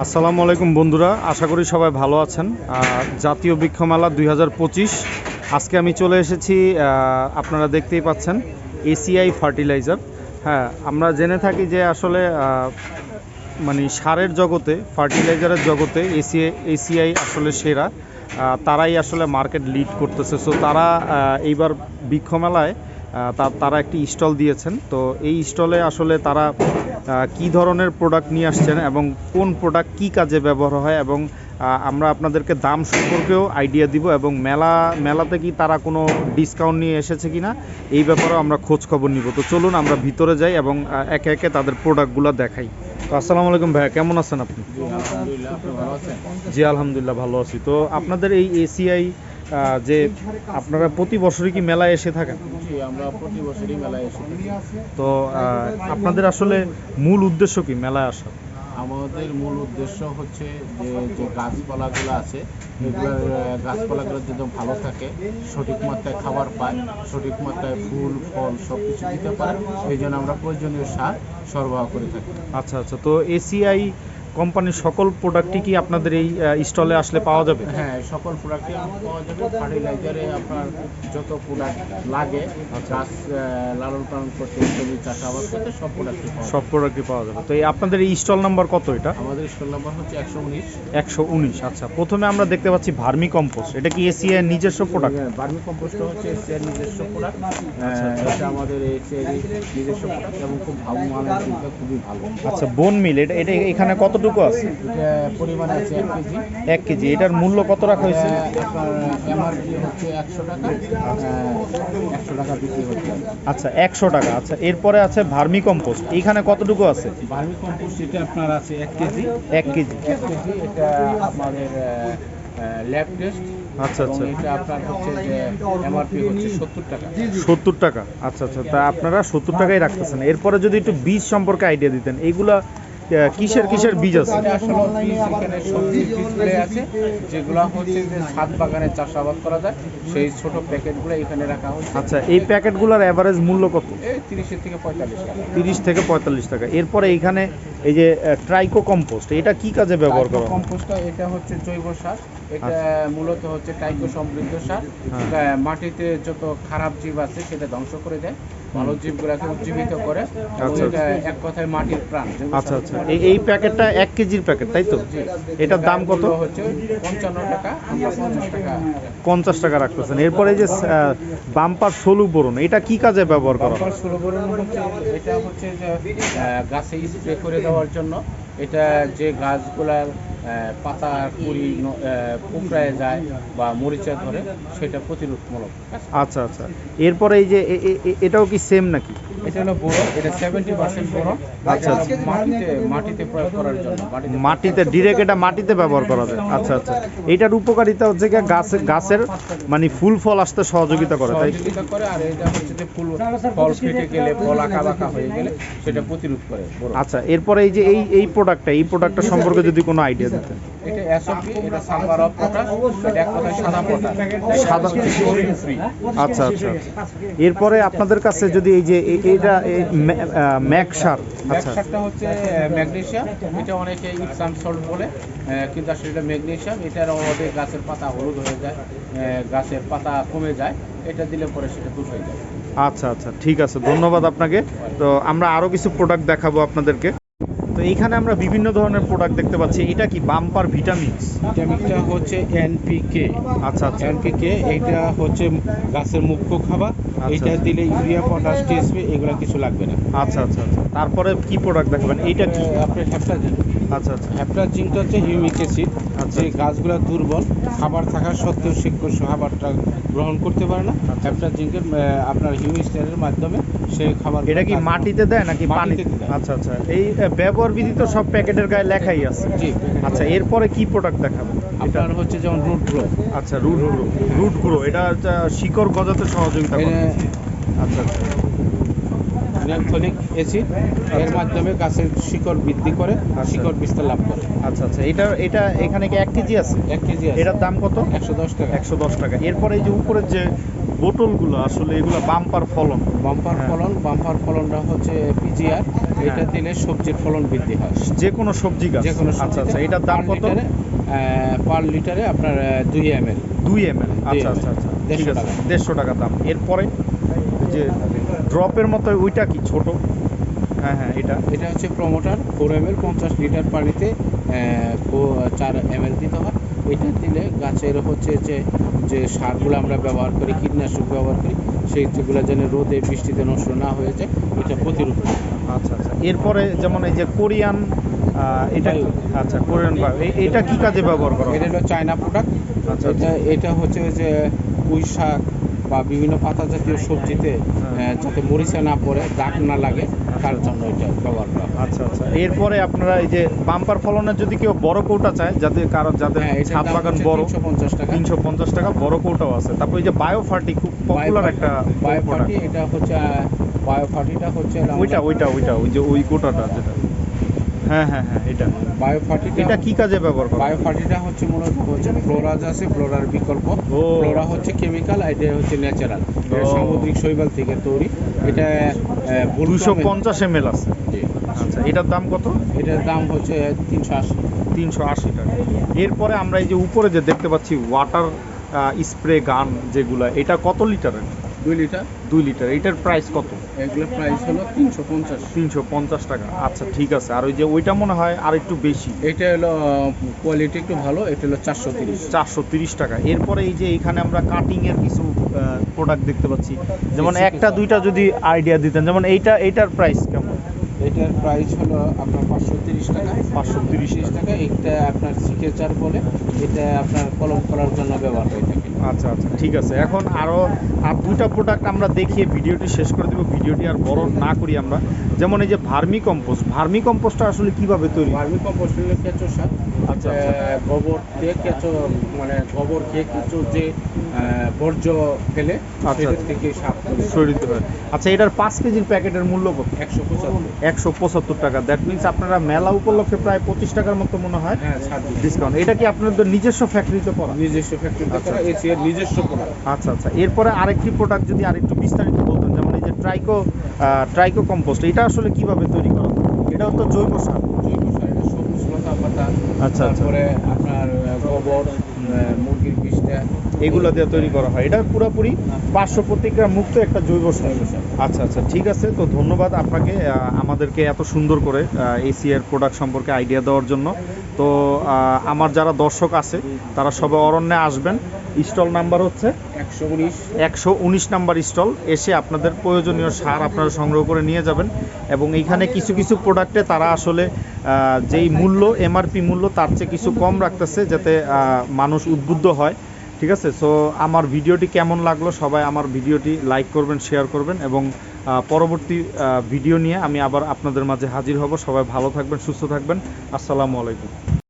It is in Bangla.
আসসালামু আলাইকুম বন্ধুরা আশা করি সবাই ভালো আছেন। জাতীয় বৃক্ষ মেলা দুই আজকে আমি চলে এসেছি আপনারা দেখতেই পাচ্ছেন এসিআই ফার্টিলাইজার হ্যাঁ আমরা জেনে থাকি যে আসলে মানে সারের জগতে ফার্টিলাইজারের জগতে এসিআই এসিআই আসলে সেরা। তারাই আসলে মার্কেট লিড করতেছে। সো তারা এইবার বৃক্ষ মেলায় আহ, তা- তারা একটি স্টল দিয়েছেন। তো এই স্টলে আসলে তারা কি ধরনের প্রোডাক্ট নিয়ে আসছেন এবং কোন প্রোডাক্ট কি কাজে ব্যবহার হয় এবং আমরা আপনাদেরকে দাম সম্পর্কেও আইডিয়া দিব এবং মেলা মেলাতে কি তারা কোনো ডিসকাউন্ট নিয়ে এসেছে কিনা এই ব্যাপারেও আমরা খোঁজ খবর নিব। তো চলুন আমরা ভিতরে যাই এবং একে একে তাদের প্রোডাক্টগুলো দেখাই। তো আসসালামু আলাইকুম ভাইয়া কেমন আছেন আপনি? জি আলহামদুলিল্লাহ ভালো আছি। তো আপনাদের এই এসিআই যে আপনারা প্রতি বছরই কি মেলায় এসে থাকেন? আমরা প্রতি বছরই মেলায় এসে তো আপনাদের আসলে মূল উদ্দেশ্য কি মেলায় আসা? আমাদের মূল উদ্দেশ্য হচ্ছে যে যে গাছপালাগুলো আছে এগুলোর গাছপালাগুলো যেন ভালো থাকে সঠিক মাত্রায় খাবার পায় সঠিক মাত্রায় ফুল ফল সব কিছু দিতে পারে এই জন্য আমরা প্রয়োজনীয় সার সরবরাহ করে থাকি। আচ্ছা আচ্ছা। তো এসিআই কোম্পানির সকল প্রোডাক্টই কি আপনাদের এই স্টলে আসলে পাওয়া যাবে? হ্যাঁ সকল প্রোডাক্টই পাওয়া যাবে। ফার্টিলাইজারে আপনার যত প্রোডাক্ট লাগে গাছ আহ, লালন পালন করতে জমি চাষাবাদ করতে সব প্রোডাক্টই পাওয়া সব প্রোডাক্টই পাওয়া যাবে। তো এই আপনাদের এই স্টল নাম্বার কত এটা? আমাদের স্টল নাম্বার হচ্ছে একশো উনিশ। একশো উনিশ আচ্ছা। প্রথমে আমরা দেখতে পাচ্ছি ভার্মি কম্পোস্ট। এটা কি এসিআই নিজস্ব প্রোডাক্ট বার্মি কম্পোস্ট হচ্ছে এসিআর নিজস্ব প্রোডাক্ট আচ্ছা, আচ্ছা। এটা আমাদের এসিআর নিজস্ব প্রোডাক্ট এবং খুব ভালো মানের খুবই ভালো। আচ্ছা বোন মিল এটা এটা এখানে কতটুকু আছে? এক কেজি। এক কেজি। এটার মূল্য কত রাখা হয়েছে? আচ্ছা একশো টাকা। আচ্ছা এরপরে আছে ভার্মি কম্পোস্ট এইখানে কতটুকু আছে? বার্মি কম্পোস্ট এটা আপনার আছে এক কেজি। এক কেজি। এক কেজি এটা আমাদের ল্যাব টেস্ট আচ্ছা আচ্ছা। এটা আপনার হচ্ছে যে এমআরপি হচ্ছে সত্তর টাকা। আচ্ছা আচ্ছা। তা আপনারা সত্তর টাকাই রাখতেছেন। এরপরে যদি একটু বীজ সম্পর্কে আইডিয়া দিতেন এইগুলা কিসের কিসের বীজ আছে? এখানে আছে যেগুলো হচ্ছে যে ছাদ বাগানে চাষাবাদ করা যায় সেই ছোট প্যাকেটগুলো এখানে রাখা হচ্ছে। আচ্ছা এই প্যাকেটগুলোর অ্যাভারেজ মূল্য কত? তিরিশের থেকে পঁয়তাল্লিশ টাকা। তিরিশ থেকে পঁয়তাল্লিশ টাকা। এরপরে এইখানে এই যে ট্রাইকো কম্পোস্ট এটা কি কাজে ব্যবহার করা হয়? কম্পোস্টটা এটা হচ্ছে জৈব সার। এটা মূলত হচ্ছে টাইকো সমৃদ্ধ সার। হ্যাঁ। মাটিতে যত খারাপ জীব আছে সেটা ধ্বংস করে দেয় ভালো জীবগুলোকে উজ্জীবিত করে। আচ্ছা, এটা এক কথায় মাটির প্রাণ। আচ্ছা আচ্ছা। এই এই প্যাকেটটা এক কেজির প্যাকেট তাই তো? এটার দাম কত? হচ্ছে পঞ্চান্ন টাকা আমরা পঞ্চাশ টাকা। পঞ্চাশ টাকা রাখতেছেন। এরপরে এই যে বাম্পার সলু বোরন এটা কি কাজে ব্যবহার করা হয়? বাম্পার সুলভরণ হচ্ছে এটা হচ্ছে যে গাছে স্প্রে করে দেওয়ার জন্য। এটা যে গাছগুলার পাতা, কুড়ি কুঁকড়ায় যায় বা মরিচা ধরে, সেটা প্রতিরোধমূলক। আচ্ছা আচ্ছা। এরপরে এই যে এটাও কি সেম নাকি? এটা হলো আচ্ছা, আচ্ছা। মাটিতে মাটিতে প্রয়োগ করার জন্য মাটিতে মাটিতে ডিরেক্ট এটা মাটিতে ব্যবহার করা যায়। আচ্ছা আচ্ছা। এটার উপকারিতা হচ্ছে কি গাছে গাছের মানে ফুল ফল আসতে সহযোগিতা করে তাই? সহযোগিতা করে আর এটা হচ্ছে যে ফুল ফল ফেটে গেলে ফল আঁকা হয়ে গেলে সেটা প্রতিরোধ করে আচ্ছা এরপরে এই যে এই এই প্রোডাক্টটা এই প্রোডাক্টটা সম্পর্কে যদি কোনো আইডিয়া দিতেন। এটা এসওপি এটা সালফার অফ পটাশ এটা এক কথায় সাদা পটাশ। সাদা আচ্ছা আচ্ছা আচ্ছা। এরপরে আপনাদের কাছে যদি এই যে এটা ম্যাক সার আচ্ছা। ব্যাকসারটা হচ্ছে ম্যাগনেসিয়াম এটা অনেকে ইপসাম সল্ট বলে কিন্তু আসলে এটা ম্যাগনেসিয়াম এটার অভাবে গাছের পাতা হলুদ হয়ে যায় গাছের পাতা কমে যায়। এটা দিলে পরে সেটা দূর হয়ে যায়। আচ্ছা আচ্ছা। ঠিক আছে ধন্যবাদ আপনাকে। তো আমরা আরও কিছু প্রোডাক্ট দেখাবো আপনাদেরকে। তো এইখানে আমরা বিভিন্ন ধরনের প্রোডাক্ট দেখতে পাচ্ছি। এটা কি বাম্পার ভিটামিনস ভিটামিনটা হচ্ছে এনপিকে আচ্ছা আচ্ছা। এনপিকে এটা হচ্ছে গাছের মুখ্য খাবার। এইটা আচ্ছা। দিলে ইউরিয়া পটাশ টিএসপি এগুলো কিছু লাগবে না। আচ্ছা আচ্ছা আচ্ছা। তারপরে কি প্রোডাক্ট দেখাবেন? এইটা কি? আপনার হ্যাপটাজিন আচ্ছা আচ্ছা। হ্যাপটাজিনটা হচ্ছে হিউমিক অ্যাসিড আচ্ছা। যে গাছগুলো দুর্বল খাবার থাকা সত্ত্বেও সে খাবারটা গ্রহণ করতে পারে না। আচ্ছা। হ্যাপ্টাজিনকে আপনার হিউমিস্টারের মাধ্যমে সে খাবার এটা কি মাটিতে দেয় নাকি পানিতে। আচ্ছা আচ্ছা। এই ব্যবহার বিধি তো সব প্যাকেটের গায়ে লেখাই আছে। জি আচ্ছা এরপরে কি প্রোডাক্ট দেখাবেন? এটা আপনার হচ্ছে যেমন রুট গ্রো আচ্ছা রুট গ্রো রুট গ্রো এটা শিকড় গজাতে সহযোগিতা করে। আচ্ছা আচ্ছা। নেপথলিক অ্যাসিড এর মাধ্যমে গাছের শিকড় বৃদ্ধি করে আচ্ছা। শিকড় বিস্তার লাভ করে। আচ্ছা আচ্ছা। এটা এটা এখানে কি এক কেজি আছে? এক কেজি আছে। এটার দাম কত? একশো দশ টাকা। একশো দশ টাকা। এরপরে এই যে উপরের যে বোতলগুলো আসলে এগুলো বাম্পার ফলন। বাম্পার হ্যাঁ। ফলন বাম্পার ফলনটা হচ্ছে পিজিআর এটা হ্যাঁ। দিলে সবজির ফলন বৃদ্ধি হয়। যে কোনো সবজি গাছ। যে কোনো আচ্ছা আচ্ছা। এটার দাম কত? পার লিটারে আপনার দুই এম এল দুই এম এল আচ্ছা আচ্ছা আচ্ছা। ঠিক দেড়শো টাকা। দেড়শো টাকা দাম। এরপরে? যে ড্রপের মতো ওইটা কি? ছোট? হ্যাঁ হ্যাঁ এটা। এটা হচ্ছে প্রমোটার ফোর এম এল পঞ্চাশ লিটার পানিতে চার এম এল দিতে হয়। এটা দিলে গাছের হচ্ছে যে যে সারগুলো আমরা ব্যবহার করি কীটনাশক ব্যবহার করি সেই যেগুলো যেন রোদে বৃষ্টিতে নষ্ট না হয়ে যায় এটা প্রতিরোধ করে। আচ্ছা আচ্ছা। এরপরে যেমন এই যে কোরিয়ান এটা আচ্ছা কোরিয়ান এটা কি কাজে ব্যবহার করা? এটা হলো চায়না প্রোডাক্ট আচ্ছা আচ্ছা। এটা এটা হচ্ছে ওই যে পুঁই শাক বা বিভিন্ন পাতা জাতীয় সবজিতে হ্যাঁ। যাতে মরিচা না পড়ে দাগ না লাগে তার জন্য এটা ব্যবহার করা হয়। আচ্ছা আচ্ছা। এরপরে আপনারা এই যে বাম্পার ফলনের যদি কেউ বড় কৌটা চায় যাতে কারও যাতে হ্যাঁ ছাদ বাগান বড় 350 টাকা। তিনশো পঞ্চাশ টাকা বড় কৌটাও আছে। তারপর এই যে বায়োফার্টি খুব পপুলার একটা বায়োফার্টি এটা হচ্ছে বায়োফার্টিটা হচ্ছে ওইটা ওইটা ওইটা ওই যে ওই কোটাটা যেটা। হ্যাঁ হ্যাঁ হ্যাঁ এটা। বায়োফার্টিটা এটা কি কাজে ব্যবহার করা? বায়োফার্টিটা হচ্ছে মূলত হচ্ছে ফ্লোরাজ আছে ফ্লোরার বিকল্প। ফ্লোরা হচ্ছে কেমিক্যাল এটা হচ্ছে ন্যাচারাল এটা সামুদ্রিক শৈবাল থেকে তৈরি। এটা দুশো পঞ্চাশ এম এল আছে। আচ্ছা এটার দাম কত? এটার দাম হচ্ছে তিনশো আশি। তিনশো আশি টাকা। এরপরে আমরা এই যে উপরে যে দেখতে পাচ্ছি ওয়াটার স্প্রে গান যেগুলা এটা কত লিটারের? দুই লিটার। দুই লিটার। এটার প্রাইস কত? এগুলোর প্রাইস হলো তিনশো পঞ্চাশ। তিনশো পঞ্চাশ টাকা। আচ্ছা ঠিক আছে। আর ওই যে ওইটা মনে হয় আর একটু বেশি। এটা হলো কোয়ালিটি একটু ভালো এটা হলো চারশো তিরিশ। চারশো তিরিশ টাকা। এরপরে এই যে এখানে আমরা কাটিং এর কিছু প্রোডাক্ট দেখতে পাচ্ছি। যেমন একটা দুইটা যদি আইডিয়া দিতেন যেমন এইটা এইটার প্রাইস কেমন? এটার প্রাইস হলো আপনার পাঁচশো তিরিশ টাকা। পাঁচশো তিরিশ টাকা। এটা আপনার সিগনেচার বলে এটা আপনার কলম করার জন্য ব্যবহার হয়ে থাকে। আচ্ছা আচ্ছা ঠিক আছে। এখন আরও আর দুইটা প্রোডাক্ট আমরা দেখিয়ে ভিডিওটি শেষ করে দেবো। ভিডিওটি আর বড় না করি আমরা। যেমন এই যে ভার্মি কম্পোস্ট ভার্মি কম্পোস্টটা আসলে কীভাবে তৈরি? ভার্মি কম্পোস্ট হলো কেঁচো সার আচ্ছা, আচ্ছা। গোবর দিয়ে কেঁচো মানে গোবর খেয়ে কেঁচো যে বর্জ্য ফেলে আচ্ছা, সেটার আচ্ছা। থেকে সার তৈরিতে হয় আচ্ছা এটার পাঁচ কেজির প্যাকেটের মূল্য কত? একশো পঁচাত্তর। একশো পঁচাত্তর টাকা। দ্যাট মিনস আপনারা মেলা উপলক্ষে প্রায় পঁচিশ টাকার মতো মনে হয় হ্যাঁ ডিসকাউন্ট এটা কি আপনাদের নিজস্ব ফ্যাক্টরিতে করা? নিজস্ব ফ্যাক্টরিতে। করা এসিআর নিজস্ব করা আচ্ছা আচ্ছা। এরপরে আরেকটি প্রোডাক্ট যদি আরেকটু বিস্তারিত বলতেন ট্রাইকো ট্রাইকো কম্পোস্ট এটা আসলে কীভাবে তৈরি করা হয়? এটাও তো জৈব সার। জৈব সার এটা সবুজ লতা পাতা আচ্ছা, আচ্ছা। তারপরে আপনার গোবর মুরগির বিষটা এগুলো দিয়ে তৈরি করা হয়। এটা পুরোপুরি পার্শ্ব প্রতিক্রিয়া মুক্ত একটা জৈব সার। সার। আচ্ছা আচ্ছা ঠিক আছে। তো ধন্যবাদ আপনাকে আমাদেরকে এত সুন্দর করে এসিআর প্রোডাক্ট সম্পর্কে আইডিয়া দেওয়ার জন্য। তো আমার যারা দর্শক আছে তারা সবাই অরণ্যে আসবেন। স্টল নাম্বার হচ্ছে? একশো উনিশ। একশো উনিশ নাম্বার স্টল। এসে আপনাদের প্রয়োজনীয় সার আপনারা সংগ্রহ করে নিয়ে যাবেন এবং এইখানে কিছু কিছু প্রোডাক্টে তারা আসলে যেই মূল্য এমআরপি মূল্য তার চেয়ে কিছু কম রাখতেছে যাতে মানুষ উদ্বুদ্ধ হয়। ঠিক আছে? সো আমার ভিডিওটি কেমন লাগল সবাই আমার ভিডিওটি লাইক করবেন শেয়ার করবেন এবং পরবর্তী ভিডিও নিয়ে আমি আবার আপনাদের মাঝে হাজির হব। সবাই ভালো থাকবেন সুস্থ থাকবেন। আসসালামু আলাইকুম।